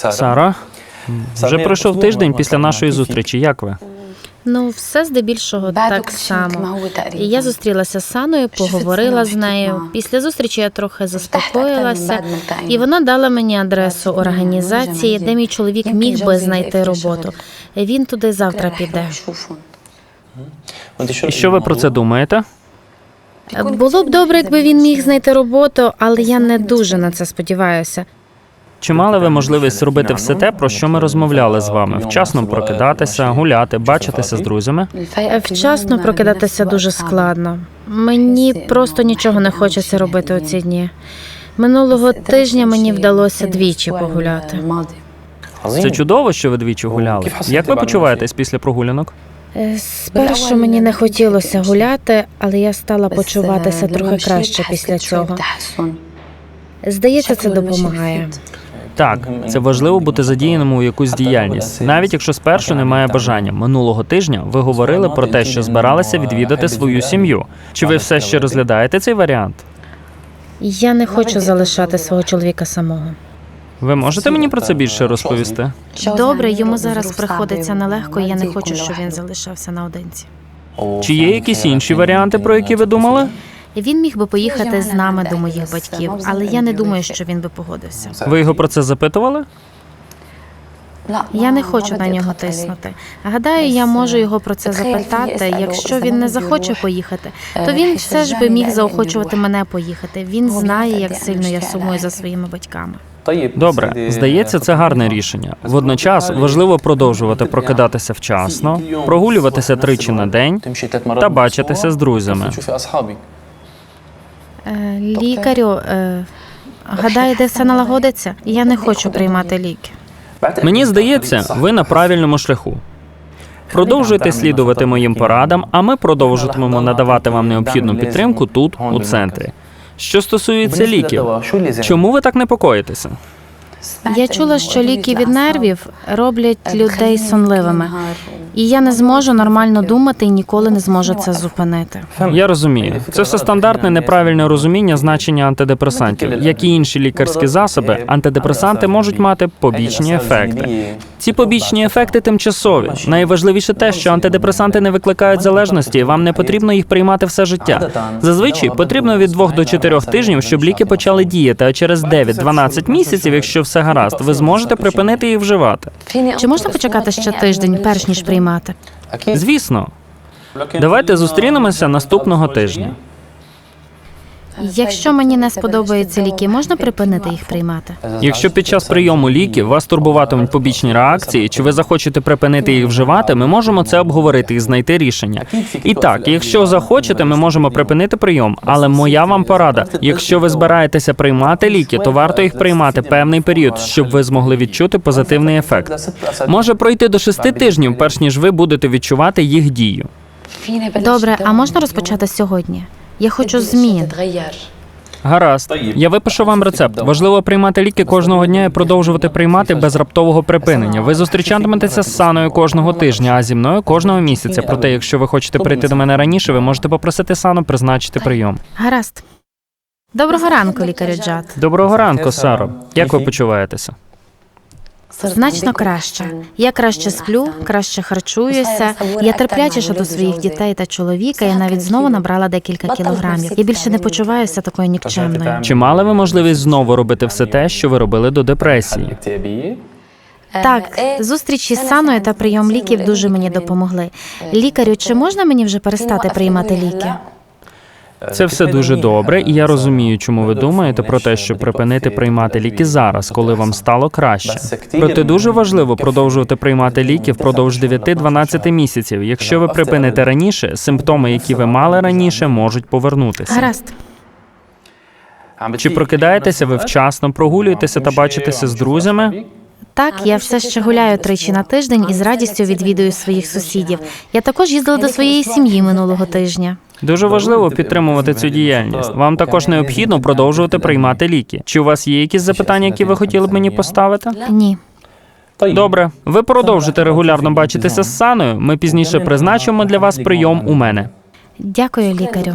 Сара, вже пройшов тиждень після нашої зустрічі. Як ви? Ну, все здебільшого так само. І я зустрілася з Саною, поговорила з нею. Після зустрічі я трохи заспокоїлася, і вона дала мені адресу організації, де мій чоловік міг би знайти роботу. Він туди завтра піде. І що ви про це думаєте? Було б добре, якби він міг знайти роботу, але я не дуже на це сподіваюся. Чи мали ви можливість зробити все те, про що ми розмовляли з вами? Вчасно прокидатися, гуляти, бачитися з друзями? Вчасно прокидатися дуже складно. Мені просто нічого не хочеться робити у ці дні. Минулого тижня мені вдалося двічі погуляти. Це чудово, що ви двічі гуляли. Як ви почуваєтесь після прогулянок? Е, Спершу мені не хотілося гуляти, але я стала почуватися трохи краще після цього. Здається, це допомагає. Так, це важливо бути задіяним у якусь діяльність, навіть якщо спершу немає бажання. Минулого тижня ви говорили про те, що збиралися відвідати свою сім'ю. Чи ви все ще розглядаєте цей варіант? Я не хочу залишати свого чоловіка самого. Ви можете мені про це більше розповісти? Добре, йому зараз приходиться нелегко, і я не хочу, щоб він залишався наодинці. Чи є якісь інші варіанти, про які ви думали? Він міг би поїхати з нами до моїх батьків, але я не думаю, що він би погодився. Ви його про це запитували? Я не хочу на нього тиснути. Гадаю, я можу його про це запитати. Якщо він не захоче поїхати, то він все ж би міг заохочувати мене поїхати. Він знає, як сильно я сумую за своїми батьками. Добре, здається, це гарне рішення. Водночас важливо продовжувати прокидатися вчасно, прогулюватися тричі на день та бачитися з друзями. Е, Лікарю, е, гадаю, де все налагодиться. Я не хочу приймати ліки. Мені здається, ви на правильному шляху. Продовжуйте слідувати моїм порадам, а ми продовжуватимемо надавати вам необхідну підтримку тут, у центрі. Що стосується ліків, чому ви так непокоїтеся? Я чула, що ліки від нервів роблять людей сонливими, і я не зможу нормально думати і ніколи не зможу це зупинити. Я розумію, це все стандартне неправильне розуміння значення антидепресантів. Як і інші лікарські засоби, антидепресанти можуть мати побічні ефекти. Ці побічні ефекти тимчасові. Найважливіше те, що антидепресанти не викликають залежності, і вам не потрібно їх приймати все життя. Зазвичай потрібно від 2 до 4 тижнів, щоб ліки почали діяти. А через 9-12 місяців, якщо все гаразд, ви зможете припинити їх вживати. Чи можна почекати ще тиждень, перш ніж приймати? Звісно, давайте зустрінемося наступного тижня. Якщо мені не сподобаються ліки, можна припинити їх приймати? Якщо під час прийому ліків вас турбуватимуть побічні реакції, чи ви захочете припинити їх вживати, ми можемо це обговорити і знайти рішення. І так, якщо захочете, ми можемо припинити прийом. Але моя вам порада: якщо ви збираєтеся приймати ліки, то варто їх приймати певний період, щоб ви змогли відчути позитивний ефект. Може пройти до шести тижнів, перш ніж ви будете відчувати їх дію. Добре, а можна розпочати сьогодні? Я хочу змін. Гаразд, я випишу вам рецепт. Важливо приймати ліки кожного дня і продовжувати приймати без раптового припинення. Ви зустрічатиметеся з саною кожного тижня, а зі мною кожного місяця. Проте, якщо ви хочете прийти до мене раніше, ви можете попросити сану призначити прийом. Гаразд. Доброго ранку, лікарю Джад. Доброго ранку, Саро. Як ви почуваєтеся? Значно краще. Я краще сплю, краще харчуюся. Я терплячіша до своїх дітей та чоловіка. Я навіть знову набрала декілька кілограмів. Я більше не почуваюся такою нікчемною. Чи мали ви можливість знову робити все те, що ви робили до депресії? Так, зустрічі з Саною та прийом ліків дуже мені допомогли. Лікарю, чи можна мені вже перестати приймати ліки? Це все дуже добре, і я розумію, чому ви думаєте про те, щоб припинити приймати ліки зараз, коли вам стало краще. Проте дуже важливо продовжувати приймати ліки впродовж 9-12 місяців. Якщо ви припините раніше, симптоми, які ви мали раніше, можуть повернутися. Гаразд. Чи прокидаєтеся ви вчасно, прогулюєтеся та бачитеся з друзями? Так, я все ще гуляю тричі на тиждень і з радістю відвідую своїх сусідів. Я також їздила до своєї сім'ї минулого тижня. Дуже важливо підтримувати цю діяльність. Вам також необхідно продовжувати приймати ліки. Чи у вас є якісь запитання, які ви хотіли б мені поставити? Ні. Добре, ви продовжите регулярно бачитися з саною. Ми пізніше призначимо для вас прийом у мене. Дякую, лікарю.